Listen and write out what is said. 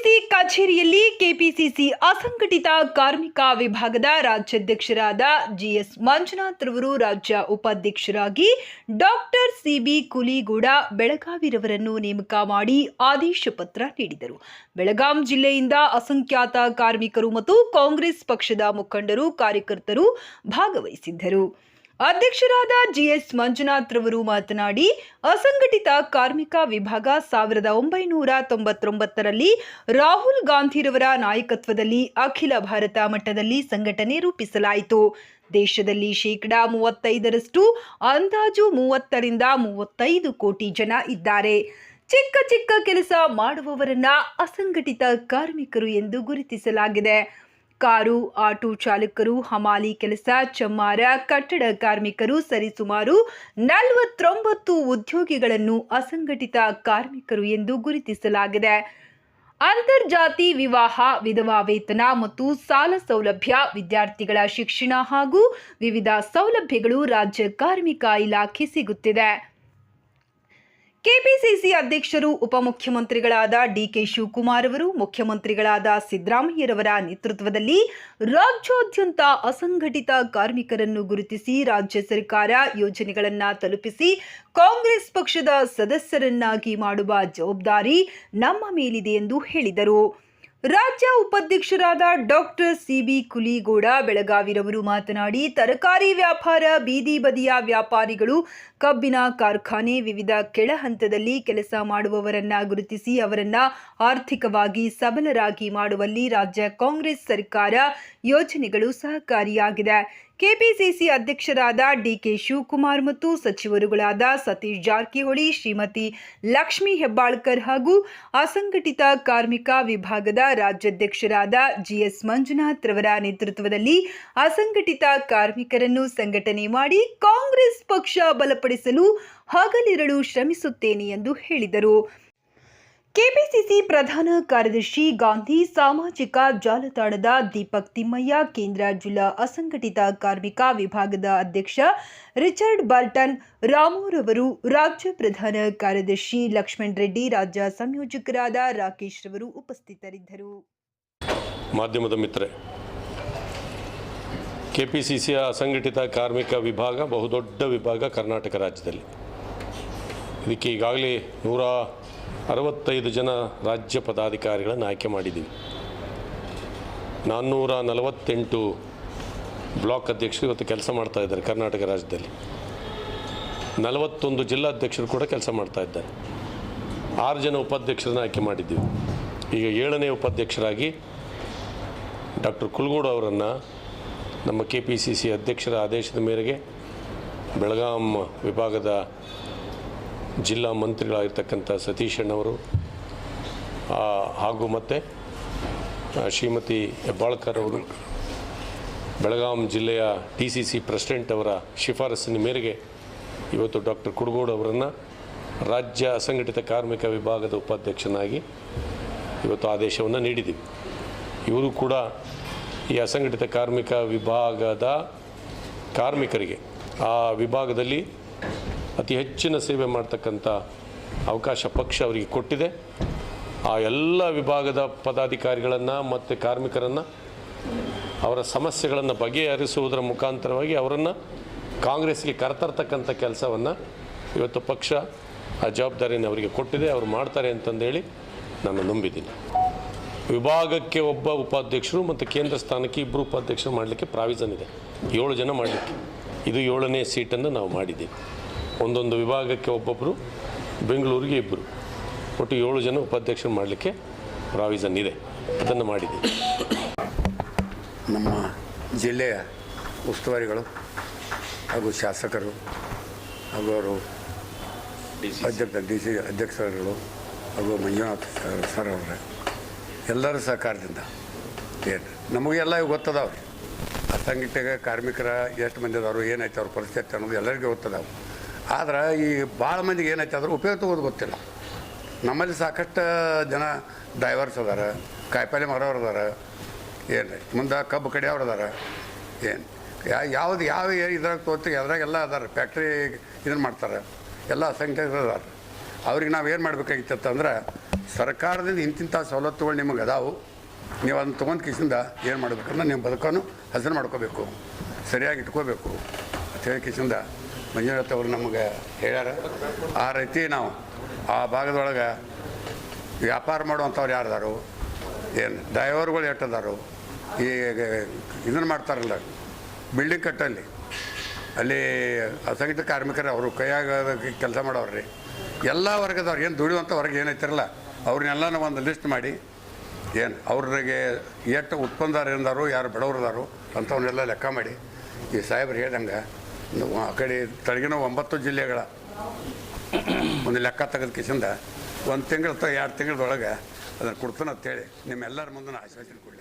KPCC ಕಚೇರಿಯಲ್ಲಿ KPCC ಅಸಂಘಟಿತ ಕಾರ್ಮಿಕ ವಿಭಾಗದ ರಾಜ್ಯಾಧ್ಯಕ್ಷರಾದ ಜಿಎಸ್ ಮಂಜುನಾಥ್ ರವರು ರಾಜ್ಯ ಉಪಾಧ್ಯಕ್ಷರಾಗಿ ಡಾಕ್ಟರ್ ಸಿಬಿ ಕುಲಿಗೂಡ ಬೆಳಗಾವಿರವರನ್ನು ನೇಮಕ ಮಾಡಿ ಆದೇಶ ಪತ್ರ ನೀಡಿದರು. ಬೆಳಗಾಂ ಜಿಲ್ಲೆಯಿಂದ ಅಸಂಖ್ಯಾತ ಕಾರ್ಮಿಕರು ಮತ್ತು ಕಾಂಗ್ರೆಸ್ ಪಕ್ಷದ ಮುಖಂಡರು, ಕಾರ್ಯಕರ್ತರು ಭಾಗವಹಿಸಿದ್ದರು. ಅಧ್ಯಕ್ಷರಾದ ಜಿಎಸ್ ಮಂಜುನಾಥ್ ರವರು ಮಾತನಾಡಿ, ಅಸಂಘಟಿತ ಕಾರ್ಮಿಕ ವಿಭಾಗ ಸಾವಿರದ ಒಂಬೈನೂರ ತೊಂಬತ್ತೊಂಬತ್ತರಲ್ಲಿ ರಾಹುಲ್ ಗಾಂಧಿರವರ ನಾಯಕತ್ವದಲ್ಲಿ ಅಖಿಲ ಭಾರತ ಮಟ್ಟದಲ್ಲಿ ಸಂಘಟನೆ ರೂಪಿಸಲಾಯಿತು. ದೇಶದಲ್ಲಿ ಶೇಕಡಾ ಮೂವತ್ತೈದರಷ್ಟು, ಅಂದಾಜು ಮೂವತ್ತರಿಂದ ಮೂವತ್ತೈದು ಕೋಟಿ ಜನ ಇದ್ದಾರೆ. ಚಿಕ್ಕ ಚಿಕ್ಕ ಕೆಲಸ ಮಾಡುವವರನ್ನ ಅಸಂಘಟಿತ ಕಾರ್ಮಿಕರು ಎಂದು ಗುರುತಿಸಲಾಗಿದೆ. ಕಾರು, ಆಟೋ ಚಾಲಕರು, ಹಮಾಲಿ ಕೆಲಸ, ಚಮ್ಮಾರ, ಕಟ್ಟಡ ಕಾರ್ಮಿಕರು, ಸರಿಸುಮಾರು ನಲವತ್ತೊಂಬತ್ತು ಉದ್ಯೋಗಿಗಳನ್ನು ಅಸಂಘಟಿತ ಕಾರ್ಮಿಕರು ಎಂದು ಗುರುತಿಸಲಾಗಿದೆ. ಅಂತರ್ಜಾತಿ ವಿವಾಹ, ವಿಧವಾ ವೇತನ ಮತ್ತು ಸಾಲ ಸೌಲಭ್ಯ ವಿದ್ಯಾರ್ಥಿಗಳ ಶಿಕ್ಷಣ ಹಾಗೂ ವಿವಿಧ ಸೌಲಭ್ಯಗಳು ರಾಜ್ಯ ಕಾರ್ಮಿಕ ಇಲಾಖೆ ಸಿಗುತ್ತಿದೆ. ಕೆಪಿಸಿಸಿ ಅಧ್ಯಕ್ಷರು, ಉಪಮುಖ್ಯಮಂತ್ರಿಗಳಾದ ಡಿಕೆ ಶಿವಕುಮಾರ್ ಅವರು, ಮುಖ್ಯಮಂತ್ರಿಗಳಾದ ಸಿದ್ದರಾಮಯ್ಯರವರ ನೇತೃತ್ವದಲ್ಲಿ ರಾಜ್ಯಾದ್ಯಂತ ಅಸಂಘಟಿತ ಕಾರ್ಮಿಕರನ್ನು ಗುರುತಿಸಿ ರಾಜ್ಯ ಸರ್ಕಾರ ಯೋಜನೆಗಳನ್ನು ತಲುಪಿಸಿ ಕಾಂಗ್ರೆಸ್ ಪಕ್ಷದ ಸದಸ್ಯರನ್ನಾಗಿ ಮಾಡುವ ಜವಾಬ್ದಾರಿ ನಮ್ಮ ಮೇಲಿದೆ ಎಂದು ಹೇಳಿದರು. ರಾಜ್ಯ ಉಪಾಧ್ಯಕ್ಷರಾದ ಡಾಕ್ಟರ್ ಸಿಬಿ ಕುಲಿಗೌಡ ಬೆಳಗಾವಿರವರು ಮಾತನಾಡಿ, ತರಕಾರಿ ವ್ಯಾಪಾರ, ಬೀದಿ ಬದಿಯ ವ್ಯಾಪಾರಿಗಳು, ಕಬ್ಬಿನ ಕಾರ್ಖಾನೆ, ವಿವಿಧ ಕೆಳ ಹಂತದಲ್ಲಿ ಕೆಲಸ ಮಾಡುವವರನ್ನ ಗುರುತಿಸಿ ಅವರನ್ನ ಆರ್ಥಿಕವಾಗಿ ಸಬಲರಾಗಿ ಮಾಡುವಲ್ಲಿ ರಾಜ್ಯ ಕಾಂಗ್ರೆಸ್ ಸರ್ಕಾರ ಯೋಜನೆಗಳು ಸಹಕಾರಿಯಾಗಿದೆ. ಕೆಪಿಸಿಸಿ ಅಧ್ಯಕ್ಷರಾದ ಡಿಕೆ ಶಿವಕುಮಾರ್ ಮತ್ತು ಸಚಿವರುಗಳಾದ ಸತೀಶ್ ಜಾರಕಿಹೊಳಿ, ಶ್ರೀಮತಿ ಲಕ್ಷ್ಮೀ ಹೆಬ್ಬಾಳ್ಕರ್ ಹಾಗೂ ಅಸಂಘಟಿತ ಕಾರ್ಮಿಕ ವಿಭಾಗದ ರಾಜ್ಯಾಧ್ಯಕ್ಷರಾದ ಜಿಎಸ್ ಮಂಜುನಾಥ್ ರವರ ನೇತೃತ್ವದಲ್ಲಿ ಅಸಂಘಟಿತ ಕಾರ್ಮಿಕರನ್ನು ಸಂಘಟನೆ ಮಾಡಿ ಕಾಂಗ್ರೆಸ್ ಪಕ್ಷ ಬಲಪಡಿಸಲು ಹಗಲಿರಳು ಶ್ರಮಿಸುತ್ತೇನೆ ಎಂದು ಹೇಳಿದರು. ಕೆಪಿಸಿಸಿ ಪ್ರಧಾನ ಕಾರ್ಯದರ್ಶಿ ಗಾಂಧಿ ಸಾಮಾಜಿಕ ಜಾಲತಾಣದ ದೀಪಕ್ ತಿಮ್ಮಯ್ಯ, ಕೇಂದ್ರ ಜಿಲ್ಲಾ ಅಸಂಘಟಿತ ಕಾರ್ಮಿಕ ವಿಭಾಗದ ಅಧ್ಯಕ್ಷ ರಿಚರ್ಡ್ ಬಾಲ್ಟನ್ ರಾಮುರವರು ರಾಜ್ಯ ಪ್ರಧಾನ ಕಾರ್ಯದರ್ಶಿ ಲಕ್ಷ್ಮಣ್ ರೆಡ್ಡಿ, ರಾಜ್ಯ ಸಂಯೋಜಕರಾದ ರಾಕೇಶ್ ರವರು ಉಪಸ್ಥಿತರಿದ್ದರು. ಮಾಧ್ಯಮದ ಮಿತ್ರೆ ಕೆ ಪಿ ಸಿ ಅಸಂಘಟಿತ ಕಾರ್ಮಿಕ ವಿಭಾಗ ಬಹುದೊಡ್ಡ ವಿಭಾಗ ಕರ್ನಾಟಕ ರಾಜ್ಯದಲ್ಲಿ. ಇದಕ್ಕೆ ಈಗಾಗಲೇ ನೂರ ಅರವತ್ತೈದು ಜನ ರಾಜ್ಯ ಪದಾಧಿಕಾರಿಗಳನ್ನು ಆಯ್ಕೆ ಮಾಡಿದ್ದೀವಿ. ನಾನ್ನೂರ ನಲವತ್ತೆಂಟು ಬ್ಲಾಕ್ ಅಧ್ಯಕ್ಷರು ಇವತ್ತು ಕೆಲಸ ಮಾಡ್ತಾ ಇದ್ದಾರೆ ಕರ್ನಾಟಕ ರಾಜ್ಯದಲ್ಲಿ. ನಲವತ್ತೊಂದು ಜಿಲ್ಲಾಧ್ಯಕ್ಷರು ಕೂಡ ಕೆಲಸ ಮಾಡ್ತಾ ಇದ್ದಾರೆ. ಆರು ಜನ ಉಪಾಧ್ಯಕ್ಷರನ್ನು ಆಯ್ಕೆ ಮಾಡಿದ್ದೀವಿ. ಈಗ ಏಳನೇ ಉಪಾಧ್ಯಕ್ಷರಾಗಿ ಡಾಕ್ಟರ್ ಕುಲ್ಗೋಡು ಅವರನ್ನು ನಮ್ಮ ಕೆ ಪಿ ಸಿ ಸಿ ಅಧ್ಯಕ್ಷರ ಆದೇಶದ ಮೇರೆಗೆ ಬೆಳಗಾಂ ವಿಭಾಗದ ಜಿಲ್ಲಾ ಮಂತ್ರಿಗಳಾಗಿರ್ತಕ್ಕಂಥ ಸತೀಶ್ ಅಣ್ಣವರು ಹಾಗೂ ಮತ್ತು ಶ್ರೀಮತಿ ಹೆಬ್ಬಾಳ್ಕರ್ ಅವರು, ಬೆಳಗಾಂ ಜಿಲ್ಲೆಯ ಟಿ ಸಿ ಸಿ ಪ್ರೆಸಿಡೆಂಟ್ ಅವರ ಶಿಫಾರಸ್ಸಿನ ಮೇರೆಗೆ ಇವತ್ತು ಡಾಕ್ಟರ್ ಕುಡುಗೋಡು ಅವರನ್ನು ರಾಜ್ಯ ಅಸಂಘಟಿತ ಕಾರ್ಮಿಕ ವಿಭಾಗದ ಉಪಾಧ್ಯಕ್ಷನಾಗಿ ಇವತ್ತು ಆದೇಶವನ್ನು ನೀಡಿದ್ದೀವಿ. ಇವರು ಕೂಡ ಈ ಅಸಂಘಟಿತ ಕಾರ್ಮಿಕ ವಿಭಾಗದ ಕಾರ್ಮಿಕರಿಗೆ, ಆ ವಿಭಾಗದಲ್ಲಿ ಅತಿ ಹೆಚ್ಚಿನ ಸೇವೆ ಮಾಡ್ತಕ್ಕಂಥ ಅವಕಾಶ ಪಕ್ಷ ಅವರಿಗೆ ಕೊಟ್ಟಿದೆ. ಆ ಎಲ್ಲ ವಿಭಾಗದ ಪದಾಧಿಕಾರಿಗಳನ್ನು ಮತ್ತು ಕಾರ್ಮಿಕರನ್ನು, ಅವರ ಸಮಸ್ಯೆಗಳನ್ನು ಬಗೆಹರಿಸುವುದರ ಮುಖಾಂತರವಾಗಿ ಅವರನ್ನು ಕಾಂಗ್ರೆಸ್ಗೆ ಕರೆತರ್ತಕ್ಕಂಥ ಕೆಲಸವನ್ನು ಇವತ್ತು ಪಕ್ಷ ಆ ಜವಾಬ್ದಾರಿಯನ್ನು ಅವರಿಗೆ ಕೊಟ್ಟಿದೆ. ಅವರು ಮಾಡ್ತಾರೆ ಅಂತಂದೇಳಿ ನಾನು ನಂಬಿದ್ದೀನಿ. ವಿಭಾಗಕ್ಕೆ ಒಬ್ಬ ಉಪಾಧ್ಯಕ್ಷರು ಮತ್ತು ಕೇಂದ್ರ ಸ್ಥಾನಕ್ಕೆ ಇಬ್ಬರು ಉಪಾಧ್ಯಕ್ಷರು ಮಾಡಲಿಕ್ಕೆ ಪ್ರಾವಿಸನ್ ಇದೆ. ಏಳು ಜನ ಮಾಡಲಿಕ್ಕೆ. ಇದು ಏಳನೇ ಸೀಟನ್ನು ನಾವು ಮಾಡಿದ್ದೀವಿ. ಒಂದೊಂದು ವಿಭಾಗಕ್ಕೆ ಒಬ್ಬೊಬ್ಬರು ಬೆಂಗಳೂರಿಗೆ ಇಬ್ಬರು ಒಟ್ಟು ಏಳು ಜನ ಉಪಾಧ್ಯಕ್ಷರು ಮಾಡಲಿಕ್ಕೆ ಪ್ರಾವಿಸನ್ ಇದೆ. ಅದನ್ನು ಮಾಡಿದೆ. ನಮ್ಮ ಜಿಲ್ಲೆಯ ಉಸ್ತುವಾರಿಗಳು ಹಾಗೂ ಶಾಸಕರು ಹಾಗೂ ಅವರು ಅಧ್ಯಕ್ಷ ಡಿ ಸಿ ಅಧ್ಯಕ್ಷರುಗಳು ಹಾಗೂ ಮಂಜುನಾಥ್ ಸರ್ ಸರ್ ಅವರ ಎಲ್ಲರ ಸಹಕಾರದಿಂದ ಏನು ನಮಗೆಲ್ಲ ಇವು ಆ ಅಸಂಘಟಿತ ಕಾರ್ಮಿಕರ ಎಷ್ಟು ಮಂದಿ ಅದಾರು ಏನಾಯ್ತು ಅವ್ರ ಪರಿಸ್ಥಿತಿ ಅನ್ನೋದು ಎಲ್ಲರಿಗೂ ಗೊತ್ತದಾವು. ಆದ್ರೆ ಈ ಭಾಳ ಮಂದಿಗೆ ಏನೈತೆ ಅದ್ರ ಉಪಯೋಗ ತಗೋದು ಗೊತ್ತಿಲ್ಲ. ನಮ್ಮಲ್ಲಿ ಸಾಕಷ್ಟು ಜನ ಡ್ರೈವರ್ಸ್ ಅದಾರ, ಕಾಯಿಪಲ್ಲೆ ಮಾರೋರು ಅದಾರ ಏನು ಮುಂದೆ ಕಬ್ಬು ಕಡಿಯವ್ರು ಅದಾರ, ಏನು? ಯಾ, ಯಾವ್ದು, ಯಾವ ಇದ್ರಾಗ ತೋರ್ತೀವಿ ಅದ್ರಾಗೆಲ್ಲ ಅದಾರ ಫ್ಯಾಕ್ಟ್ರಿ ಇದನ್ನು ಮಾಡ್ತಾರೆ, ಎಲ್ಲ ಅಸಂಖ್ಯಾತರು ಅದಾರ. ಅವ್ರಿಗೆ ನಾವು ಏನು ಮಾಡಬೇಕಾಗಿತ್ತು ಅಂತಂದ್ರೆ, ಸರ್ಕಾರದಿಂದ ಇಂತಿಂಥ ಸವಲತ್ತುಗಳು ನಿಮಗೆ ಅದಾವು, ನೀವು ಅದನ್ನ ತೊಗೊಂಡು ಕಿಸಿಂದ ಏನು ಮಾಡಬೇಕಂದ್ರೆ ನೀವು ಬದುಕನ್ನು ಹಸನು ಮಾಡ್ಕೋಬೇಕು, ಸರಿಯಾಗಿ ಇಟ್ಕೋಬೇಕು, ಅಂತ ಹೇಳಿ ಕಿಸಿಂದ ಮಂಜುನಾಥ್ ಅವರು ನಮಗೆ ಹೇಳ್ಯಾರ, ಆ ರೀತಿ ನಾವು ಆ ಭಾಗದೊಳಗೆ ವ್ಯಾಪಾರ ಮಾಡುವಂಥವ್ರು ಯಾರ್ದಾರು, ಏನು ಡ್ರೈವರ್ಗಳು ಎಟ್ಟದಾರು ಈ ಇದನ್ನು ಮಾಡ್ತಾರಲ್ಲ, ಬಿಲ್ಡಿಂಗ್ ಕಟ್ಟಲ್ಲಿ, ಅಲ್ಲಿ ಅಸಂಘಟಿತ ಕಾರ್ಮಿಕರು ಅವರು ಕೈಯಾಗ ಕೆಲಸ ಮಾಡೋರು ರೀ ಎಲ್ಲ ವರ್ಗದವ್ರು, ಏನು ದುಡಿಯುವಂಥ ವರ್ಗ ಏನೈತಿರಲ್ಲ ಅವ್ರನ್ನೆಲ್ಲ ಒಂದು ಲಿಸ್ಟ್ ಮಾಡಿ, ಏನು ಅವ್ರಿಗೆ ಎಷ್ಟು ಉತ್ಪನ್ನದಾರ ಏನಾರು ಯಾರು ಬಡವ್ರದಾರು ಅಂಥವನ್ನೆಲ್ಲ ಲೆಕ್ಕ ಮಾಡಿ, ಈ ಸಾಹೇಬ್ರು ಹೇಳ್ದಂಗೆ ಆ ಕಡೆ ತಳಗಿನ ಒಂಬತ್ತು ಜಿಲ್ಲೆಗಳ. ಒಂದು ಲೆಕ್ಕ ತೆಗೆದ ಕಿಸಿಂದ ಒಂದು ತಿಂಗಳ ಅಥವಾ ಎರಡು ತಿಂಗಳದೊಳಗೆ ಅದನ್ನು ಕೊಡ್ತಾನೆ ಅಂತೇಳಿ ನಿಮ್ಮೆಲ್ಲರ ಮುಂದೆ ಆಶ್ವಾಸನೆ ಕೊಡಲಿ.